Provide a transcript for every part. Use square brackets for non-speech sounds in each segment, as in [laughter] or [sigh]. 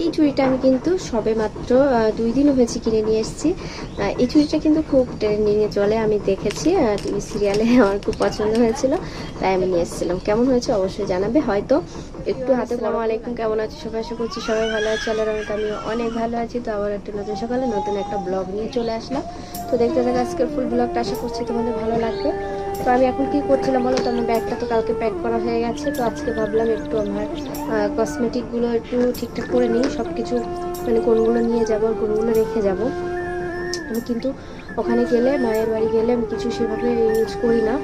এই চুড়িটা আমি কিন্তু সবে মাত্র দুই দিন হয়েছে কিনে নিয়ে এসেছি। এই চুড়িটা কিন্তু খুব ট্রেন্ডিংয়ে চলে। আমি দেখেছি টিভি সিরিয়ালে আমার খুব পছন্দ হয়েছিল তাই আমি নিয়ে এসেছিলাম। কেমন হয়েছে অবশ্যই জানাবে। হয়তো একটু হাতে সালাম আলাইকুম। কেমন আছো? সবাই আশা করছি সবাই ভালো আছে। আল্লাহর রহমতে আমি অনেক ভালো আছি। তো আবার একটা নতুন সকালে নতুন একটা ব্লগ নিয়ে চলে আসলাম। তো দেখতে থাকা আজকের ফুল ব্লগটা আশা করছি তোমাদের ভালো লাগবে। তো আমি এখন কি করছিলাম বলো তো? আমার ব্যাগটা তো কালকে প্যাক করা হয়ে গেছে, তো আজকে ভাবলাম একটু আমার কসমেটিকগুলো একটু ঠিকঠাক করে নিই সব কিছু মানে কোনগুলো নিয়ে যাব আর কোনগুলো রেখে যাব। আমি কিন্তু ওখানে গেলে, মায়ের বাড়ি গেলে আমি কিছু সেভাবে ইউজ করি না।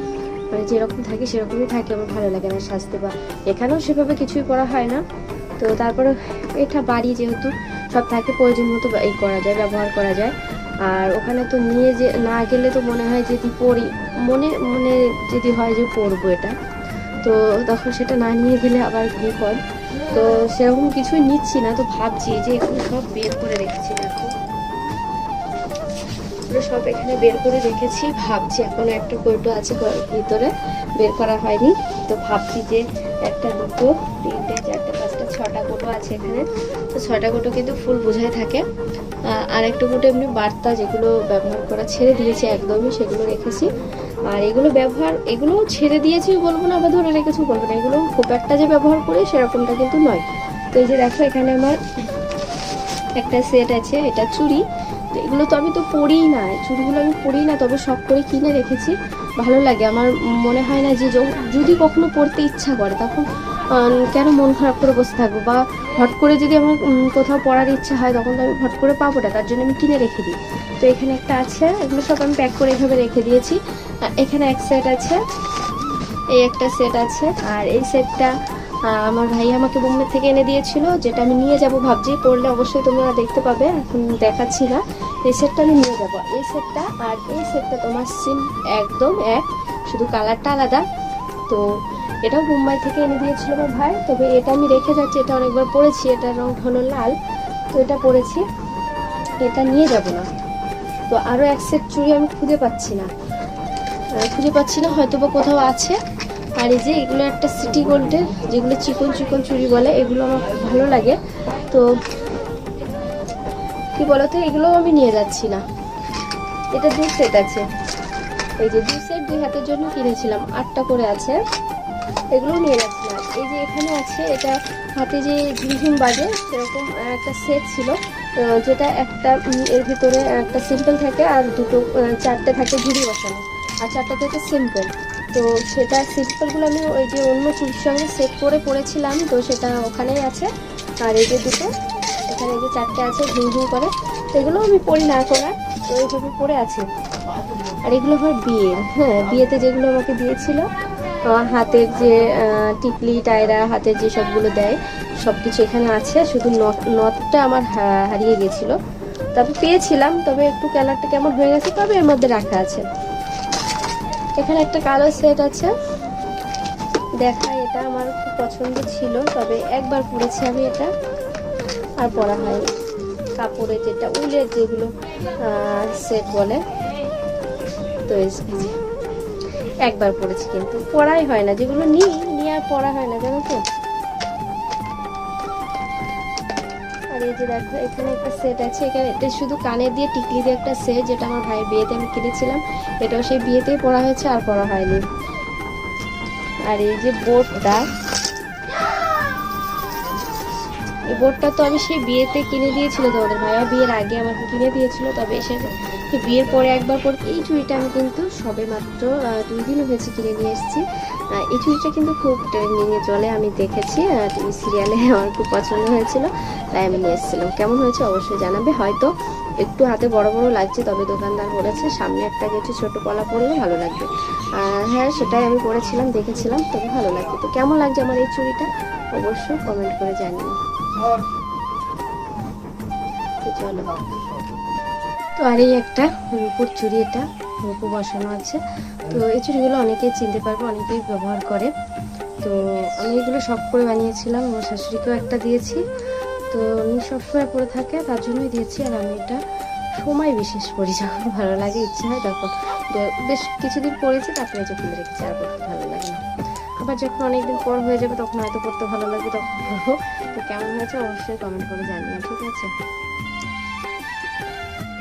মানে যেরকম থাকে সেরকমই থাকি, আমার ভালো লাগে না সাজতে বা এখানেও সেভাবে কিছুই করা হয় না। তো তারপরে এটা বাড়ি যেহেতু সব থাকে, প্রয়োজন মতো এই করা যায়, ব্যবহার করা যায়। আর ওখানে তো নিয়ে যে না গেলে তো মনে হয় যদি পড়ি, মনে মনে যদি হয় যে পড়ব এটা। তো তখন সেটা না নিয়ে গেলে আবার বিপদ তো সেরকম কিছুই নিচ্ছি না, তো ভাবছি যে এগুলো সব বের করে রেখেছি, দেখো। সব এখানে বের করে রেখেছি, ভাবছি এখনও একটা কৌটো আছে ভিতরে, বের করা হয়নি। তো ভাবছি যে একটা দুটো, তিনটে, চারটে, পাঁচটা, ছটা কোটো আছে এখানে। তো ছটা কোটো কিন্তু ফুল বোঝাই থাকে। আর একটা কোটো এমনি বার্তা যেগুলো ব্যবহার করা ছেড়ে দিয়েছি একদমই, সেগুলো রেখেছি। আর এগুলো ব্যবহার, এগুলো ছেড়ে দিয়েছি বলব না বা ধরে রেখেছি বলব না, এগুলো খুব একটা যে ব্যবহার করি সেরকমটা কিন্তু নয়। তো এই যে দেখো, এখানে আমার একটা সেট আছে, এটা চুড়ি। তো এগুলো তো আমি তো পরিই না, চুড়িগুলো আমি পরিই না, তবে শখ করে কিনে রেখেছি। ভালো লাগে, আমার মনে হয় না যে যদি কখনো পড়তে ইচ্ছা করে, তখন কেন মন খারাপ করে বসে থাকব? বা হট করে যদি আমার কোথাও পড়ার ইচ্ছা হয়, তখন তো আমি হট করে পাবো না তার জন্য আমি কিনে রেখে দিই। তো এখানে একটা আছে, এগুলো সব আমি প্যাক করে এভাবে রেখে দিয়েছি। এখানে এক সেট আছে, এই একটা সেট আছে, আর এই সেটটা আমার ভাই আমাকে বোম্বে থেকে এনে দিয়েছিল, যেটা আমি নিয়ে যাব ভাবছি। পড়লে অবশ্যই তোমরা দেখতে পাবে, এখন দেখাচ্ছি না। এই সেটটা আমি নিয়ে যাব। এই সেটটা আর এই সেটটা তোমার সিম একদম এক, শুধু কালারটা আলাদা। তো এটাও মুম্বাই থেকে এনে দিয়েছিল আমার ভাই। তবে এটা আমি রেখে যাচ্ছি, এটা অনেকবার পরেছি, এটার রং হলো লাল। তো এটা পরেছি, এটা নিয়ে যাব না। তো আরও এক সেট চুড়ি আমি খুঁজে পাচ্ছি না। খুঁজে পাচ্ছি না হয়তো বা কোথাও আছে। আর এই যে এগুলো একটা সিটি গোল্ডের, যেগুলো চিকন চিকন চুড়ি বলে, এগুলো আমার ভালো লাগে। তো কি বলতো, এগুলোও আমি নিয়ে যাচ্ছি না। এটা দু সেট আছে। এই যে দু সেট, দুই হাতের জন্য কিনেছিলাম, আটটা করে আছে। এগুলো নিয়ে যাচ্ছি না এই যে এখানে আছে, এটা হাতে যে ঝিমঝিম বাজে, সেরকম একটা সেট ছিল যেটা একটা এর ভিতরে একটা সিম্পল থাকে আর দুটো চারটে থাকে ঝুড়ি বসানো। আর চারটে থাকে সিম্পল তো সেটা সিম্পলগুলো আমি ওই যে অন্য চুরির সঙ্গে সেট করে পরেছিলাম, তো সেটা ওখানেই আছে। আর এই যে দুটো, এখানে যে চারটে আছে ঝুমঝুম করে। এগুলো আমি পড়ি না আর তো এইভাবে পড়ে আছে। আর এগুলো আমার বিয়ে হ্যাঁ বিয়েতে যেগুলো আমাকে দিয়েছিল হাতের যে টিকলি, টায়রা, হাতের যে সবগুলো দেয় সব কিছু এখানে আছে শুধু নথ নথটা আমার হারিয়ে গেছিল। তবে পেয়েছিলাম, তবে একটু কালারটা কেমন হয়ে গেছে, তবে এর মধ্যে রাখা আছে। এখানে একটা কালো সেট আছে। দেখা এটা আমার খুব পছন্দ ছিল, তবে একবার পরেছি আমি এটা, আর পরা হয়নি। কাপড়ের যেটা উলের যেগুলো সেট বলে, তো যে। একবার পড়েছি কিন্তু। পড়াই হয় না, যেগুলো নিই, নিয়ে আর পড়া হয় না, জানো তো। আর এই যে দেখো, এখানে একটা সেট আছে, এখানে এটা শুধু কানে দিয়ে টিকলি দিয়ে একটা সেট যেটা আমার ভাইয়ের বিয়েতে আমি কিনেছিলাম। এটাও সেই বিয়েতেই পরা হয়েছে, আর পরা হয়নি। আর এই যে বোর্ডটা এই বোর্ডটা তো আমি সেই বিয়েতে কিনে দিয়েছিল তোমাদের ভাইয়া বিয়ের আগে আমাকে কিনে দিয়েছিল, তবে এসে বিয়ের পরে একবার পর এই চুড়িটা আমি কিন্তু সবে মাত্র দুই দিন হয়েছে কিনে নিয়ে এসেছি। এই চুড়িটা কিন্তু খুব ট্রেন্ডিংয়ে চলে, আমি দেখেছি টিভি সিরিয়ালে [laughs] আমার খুব পছন্দ হয়েছিল, তাই আমি নিয়ে এসেছিলাম। কেমন হয়েছে অবশ্যই জানাবে, হয়তো একটু হাতে বড় বড় লাগছে, তবে দোকানদার বলেছে, সামনে একটা কিছু ছোট কলা পরলে ভালো লাগবে। হ্যাঁ সেটাই আমি পরেছিলাম, দেখেছিলাম, তবে ভালো লাগবে। তো কেমন লাগছে আমার এই চুড়িটা? অবশ্যই কমেন্ট করে জানিও। তো তো আর এই একটা রূপোর চুড়ি এটা, রূপো বসানো আছে। তো এই চুড়িগুলো অনেকেই চিনতে পারবে, অনেকেই ব্যবহার করে। তো আমি এগুলো শখ করে বানিয়েছিলাম, আমার শাশুড়িকেও একটা দিয়েছি। তো উনি সবসময় পরে থাকে, তার জন্যই দিয়েছি, আর আমি এটা সময় বিশেষ পড়ি যখন ভালো লাগে, ইচ্ছে হয়, তখন। বেশ কিছুদিন পরেছি, তারপরে খুলে রেখেছি আর ভালো লাগে না। আবার যখন অনেকদিন পর হয়ে যাবে তখন হয়তো পড়তে ভালো লাগবে, তখন পড়ব। তো কেমন হয়েছে অবশ্যই কমেন্ট করে জানিও, ঠিক আছে?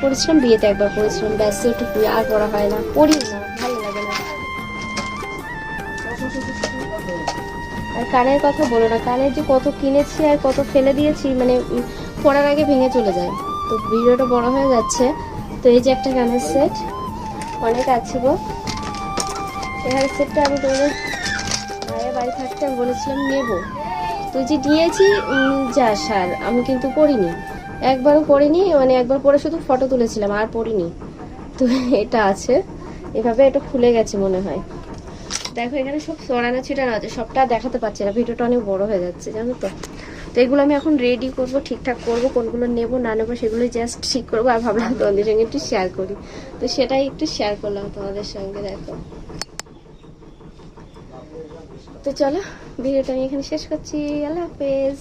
পড়েছিলাম বিয়েতে একবার পড়েছিলাম ব্যাস একটু আর পড়া হয় না। পড়ি না, ভালো লাগে না। আর কানের কথা বলো না, কানের যে কত কিনেছি আর কত ফেলে দিয়েছি মানে পড়ার আগে ভেঙে চলে যায়। তো ভিডিওটা বড় হয়ে যাচ্ছে। তো এই যে একটা কানের সেট অনেক আছে গো। এই সেটটা আমি তোমাদের বাড়ি থাকতে আমি বলেছিলাম নেব। তো যে নিয়েছি যা সার, আমি কিন্তু পড়িনি। একবারও পড়িনি মানে একবার পরে শুধু ফটো তুলেছিলাম, আর পড়িনি। তো এটা আছে। এভাবে এটা খুলে গেছে মনে হয়। দেখো, এখানে সব সরানো ছিটানো আছে, সবটা দেখাতে পারছি না, ভিডিওটা অনেক বড় হয়ে যাচ্ছে, জানো তো? তো এগুলো আমি এখন রেডি করব, ঠিকঠাক করব, কোনগুলো নেব, না নেব সেগুলো জাস্ট ঠিক করব, আর ভাবলাম তোমাদের সঙ্গে একটু শেয়ার করি। তো সেটাই একটু শেয়ার করলাম তোমাদের সঙ্গে, দেখো। তো চলো ভিডিওটা আমি এখানে শেষ করছি। আল্লাহ হাফেজ।